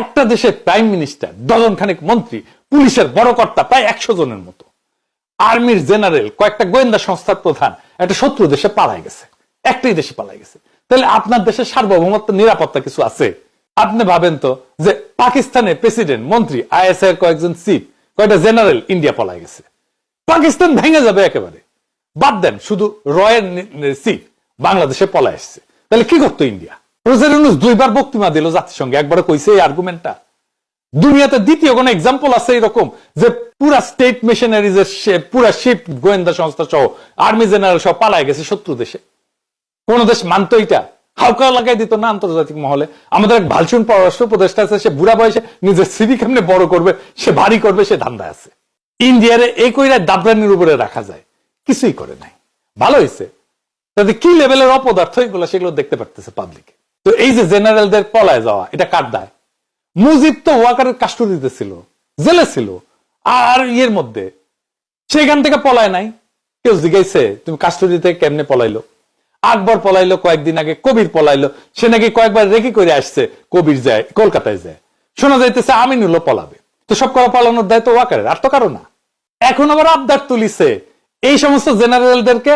একটা দেশের prime minister dozen খানেক মন্ত্রী, পুলিশের বড় কর্তা প্রায় একশো জনের মতো। আর্মির জেনারেল কয়েকটা গোয়েন্দা সংস্থার প্রধান, একটা শত্রু দেশে পালায় গেছে। একটাই দেশে পালায় গেছে। তাহলে আপনার দেশের সার্বভৌমত্ব, নিরাপত্তা কিছু আছে? আপনি ভাবেন তো যে পাকিস্তানের প্রেসিডেন্ট মন্ত্রী আইএসআই এর কয়েকজন চিফ কয়েকটা জেনারেল ইন্ডিয়া পালায় গেছে। পাকিস্তান ভেঙে যাবে একেবারে। বাদ দেন, শুধু রয়ের চিফ বাংলাদেশে পলায় আসছে। তাহলে কি করতো ইন্ডিয়া ইউনুস দুইবার দিল জাতিসংঘে। একবারে কইছে এই আর্গুমেন্টটা দুনিয়াতে দ্বিতীয় এক্সাম্পল আছে এরকম যে পুরা স্টেট সে- পুরা শিপ গোয়েন্দা সংস্থা সহ আর্মি জেনারেল পালায় গেছে শত্রু দেশে। কোন দেশ মানতো এটা হাউকা লাগাই দিত না আন্তর্জাতিক মহলে। আমাদের এক ভালচুন পররাষ্ট্র উপদেষ্টা আছে, সে বুড়া বয়সে নিজের সিভি কেমনে বড় করবে, সে ভারী করবে, সে ধান্দা আছে। ইন্ডিয়ারে এই কইরা দাবরানির উপরে রাখা যায়। কিছুই করে নাই। ভালো হয়েছে তাতে কি লেভেলের অপদার্থ এগুলো সেগুলো দেখতে পারতেছে পাবলিকে তো এই যে জেনারেলদের পলায় যাওয়া, এটা কার দায়? মুজিব তো ওয়াকারের কাস্টডিতে ছিল, জেলে ছিল, আর ইয়ের মধ্যে। সেখান থেকে পলায় নাই। কেউ জিজ্ঞাসে, তুমি কাস্টডিতে কেমনে পলাইলো? আকবর পলাইলো, কয়েকদিন আগে কবির পলাইলো। সে নাকি কয়েকবার রেখে করে আসছে, কবির যায়, কলকাতায় যায়। শোনা যাইতেছে আমিনুল্লাহ পলাবে। তো সব করা পালানোর দায়িত্ব ওয়াকারের, আর তো কারও না। এখন আবার আবদার তুলিছে। এই সমস্ত জেনারেলদেরকে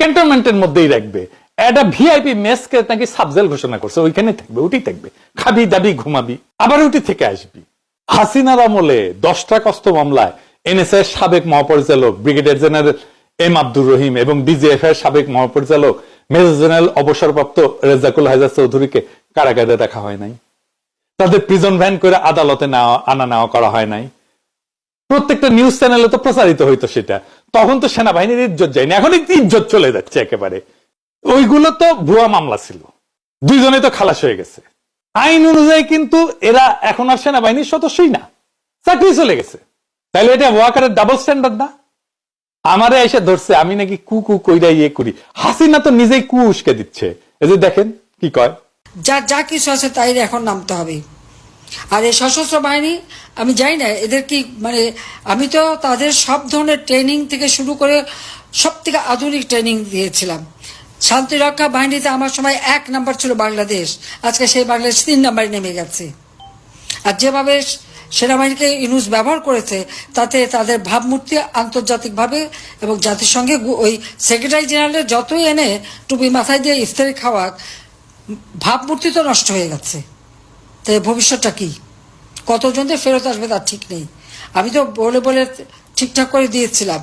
ক্যান্টনমেন্টের মধ্যেই রাখবে। একটা ভিআইপি মেসকে নাকি সাবজেল ঘোষণা করছে। ওইখানে থাকবে উঠি থাকবে। খাবি, দাবি, ঘুমাবি, আবার উঠি থেকে আসবি। হাসিনার আমলে দশটা কষ্ট মামলায় এনএসএ সাবেক মহাপরিচালক brigadier general M Abdur Rahim এবং ডিজিএফ এর সাবেক মহাপরিচালক মেজর জেনারেল অবসরপ্রাপ্ত রেজাকুল হায়দার চৌধুরীকে কারাগারে রাখা হয় নাই। তাদের প্রিজন ভ্যান করে আদালতে নেওয়া, আনা নেওয়া করা হয় নাই। প্রত্যেকটা নিউজ চ্যানেলে তো প্রচারিত হইতো সেটা। তখন তো সেনাবাহিনীর ইজ্জত যায়নি। এখন ইজ্জত চলে যাচ্ছে একেবারে। ওইগুলো তো ভুয়া মামলা ছিল। দুইজনে তো খালাস হয়ে গেছে। আইন অনুযায়ী কিন্তু এরা এখন আর সেনাবাহিনীর সদস্যই না। চাকরি চলে গেছে। তাহলে এটা ওয়াকারের ডাবল স্ট্যান্ডার্ড না? আমারে এসে ধরছে, আমি নাকি কু কু কইরা ইয়ে করি। হাসিনা তো নিজেই কু উস্কে দিচ্ছে। এই যে দেখেন, কি কয়? যা যা কিছু আছে তাই এখন নামতে হবে। আর এই সশস্ত্র বাহিনী, আমি জানি না, এদের কি মানে আমি তো তাদের সব ধরনের ট্রেনিং থেকে শুরু করে সব থেকে আধুনিক ট্রেনিং দিয়েছিলাম। শান্তিরক্ষা বাহিনীতে আমার সময় এক নাম্বার ছিল বাংলাদেশ। আজকে সেই বাংলাদেশ তিন নাম্বারে নেমে গেছে। আর যেভাবে সেনাবাহিনীকে ইউনুস ব্যবহার করেছে, তাতে তাদের ভাবমূর্তি আন্তর্জাতিকভাবে এবং জাতিসংঘে ওই সেক্রেটারি জেনারেলের যতই এনে টুপি মাথায় দিয়ে ইফতারি খাওয়া ভাবমূর্তি তো নষ্ট হয়ে গেছে। তাই ভবিষ্যৎটা কী? কতজন যে ফেরত আসবে তার ঠিক নেই। আমি তো বলে বলে ঠিকঠাক করে দিয়েছিলাম।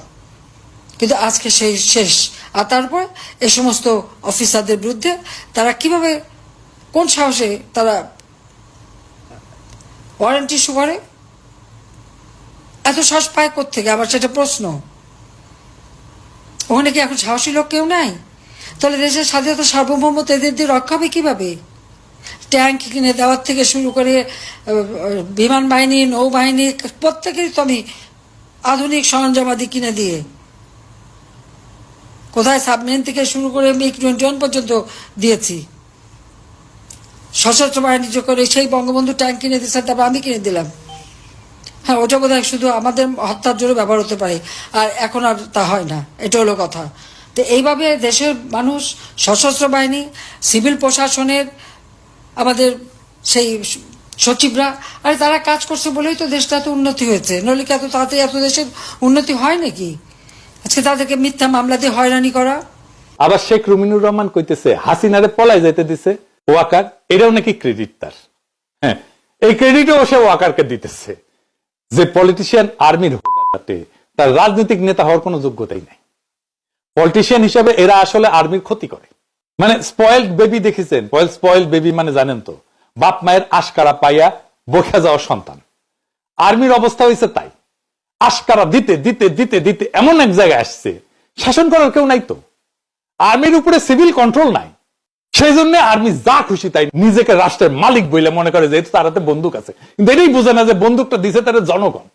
কিন্তু আজকে সেই শেষ। আর তারপর এই সমস্ত অফিসারদের বিরুদ্ধে তারা কীভাবে, কোন সাহসে তারা ওয়ারেন্টি ইস্যু করে? এত সাহস পায় থেকে আবার সেটা প্রশ্ন। ওখানে কি এখন সাহসী লোক কেউ নাই? তাহলে দেশের স্বাধীনতা, সার্বভৌমত্ব এদের দিয়ে রক্ষা হবে কীভাবে? ট্যাঙ্ক কিনে দেওয়ার থেকে শুরু করে বিমান বাহিনী, নৌবাহিনী, প্রত্যেকেরই তো আমি আধুনিক সরঞ্জামাদি কিনে দিয়ে কোথায় সাবমেরিন থেকে শুরু করে মিগ টোয়েন্টি ওয়ান পর্যন্ত দিয়েছি। সশস্ত্র বাহিনী যে করে সেই বঙ্গবন্ধু ট্যাঙ্ক কিনে দিয়েছেন তারপর আমি কিনে দিলাম। হ্যাঁ ওটা বোধ শুধু আমাদের হত্যার জন্য ব্যবহার হতে পারে, আর এখন আর তা হয় না। এটা হলো কথা। তো এইভাবে দেশের মানুষ, সশস্ত্র বাহিনী, সিভিল প্রশাসনের আমাদের সেই সচিবরা, আরে তারা কাজ করছে বলেই তো দেশটা এত উন্নতি হয়েছে। নইলে কি এত তাড়াতাড়ি এত দেশের উন্নতি হয় নাকি? আজকে তাদেরকে মিথ্যা মামলা দিয়ে হয়রানি করা? আবার শেখ রুমিনুর রহমান কইতেছে, হাসিনারে পলায় যাইতে দিছে, ওয়াকার, এটাও নাকি ক্রেডিট তার। হ্যাঁ এই ক্রেডিটও সে ওয়াকারকে দিতেছে। যে পলিটিশিয়ান আর্মির হোকাতে তার রাজনৈতিক নেতা হওয়ার কোনো যোগ্যতাই নাই। পলিটিশিয়ান হিসাবে এরা আসলে আর্মির ক্ষতি করে। মানে স্পয়েলড বেবি দেখেছেন? স্পয়েল্ড বেবি মানে জানেন তো বাপ মায়ের আশকারা পাইয়া বসে যাওয়া সন্তান। আর্মির অবস্থা হয়েছে তাই। আশকারা দিতে দিতে দিতে দিতে এমন এক জায়গায় আসছে। শাসন করার কেউ নাই তো। আর্মির উপরে সিভিল কন্ট্রোল নাই। সেই জন্য আর্মি যা খুশি তাই নিজেকে রাষ্ট্রের মালিক বলে মনে করে যেহেতু তার হাতে বন্দুক আছে। কিন্তু এটাই বোঝে না যে বন্দুকটা দিছে তার জনগণ।